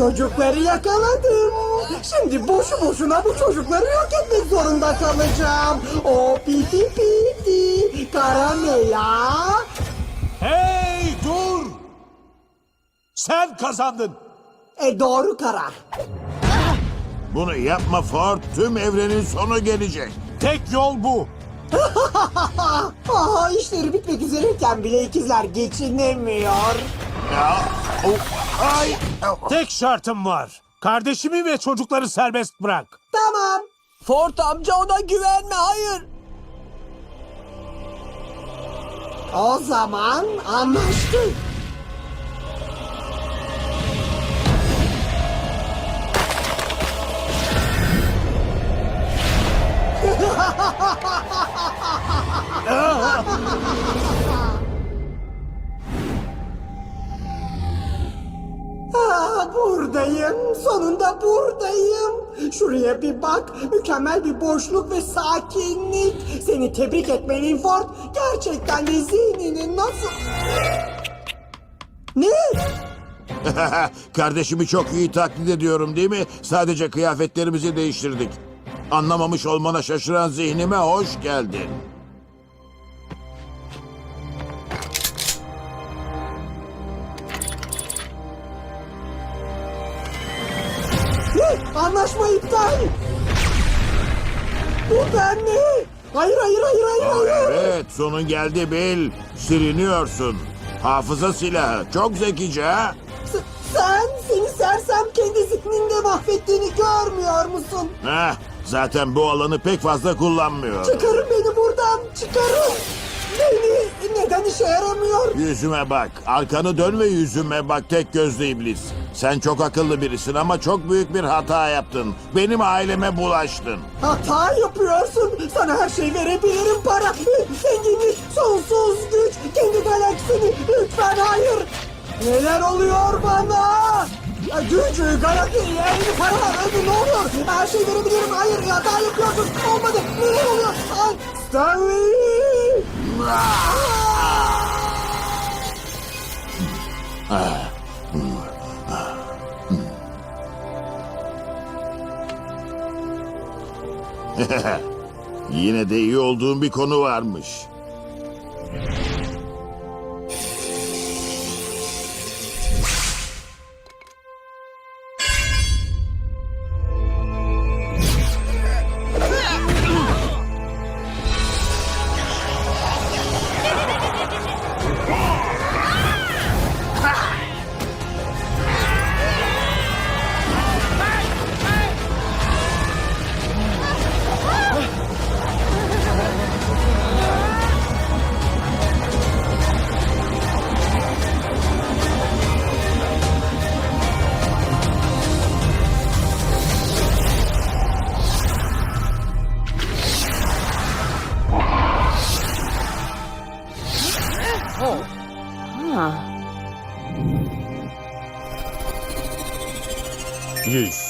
Çocukları yakaladım. Şimdi boşu boşuna bu çocukları yok etmek zorunda kalacağım. O piti piti karamela. Hey dur! Sen kazandın. E doğru karar. Bunu yapma Ford. Tüm evrenin sonu gelecek. Tek yol bu. Aha işleri bitmek üzereyken bile ikizler geçinemiyor. Ay, o- Tek şartım var. Kardeşimi ve çocukları serbest bırak. Tamam. Ford amca ona güvenme hayır. O zaman anlaştık. Ah, buradayım. Sonunda buradayım. Şuraya bir bak. Mükemmel bir boşluk ve sakinlik. Seni tebrik etmeliyim Ford. Gerçekten de zihninin nasıl... Ne? Kardeşimi çok iyi taklit ediyorum değil mi? Sadece kıyafetlerimizi değiştirdik. Anlamamış olmana şaşıran zihnime hoş geldin. Ne? Anlaşma iptal. Bu ben ne? Hayır hayır hayır hayır hayır. evet, sonun geldi Bill. Siliniyorsun. Hafıza silahı. Çok zekice ha? S- sen seni sersem kendi zihninde mahvettiğini görmüyor musun? Heh, zaten bu alanı pek fazla kullanmıyor. Çıkarın beni buradan çıkarın. Beni neden işe yaramıyor? Yüzüme bak. Arkanı dön ve yüzüme bak tek gözlü iblis. Sen çok akıllı birisin ama çok büyük bir hata yaptın. Benim aileme bulaştın. Hata yapıyorsun. Sana her şey verebilirim para. Zenginlik, sonsuz güç, kendi galaksini. Lütfen hayır. Neler oluyor bana? Ya Gücü, galaksi, elini para, ödü ne oluyor? Her şey verebilirim. Hayır, hata yapıyorsun. Olmadı. Neler oluyor? Ay, Stanley! Yine de iyi olduğum bir konu varmış. Їй.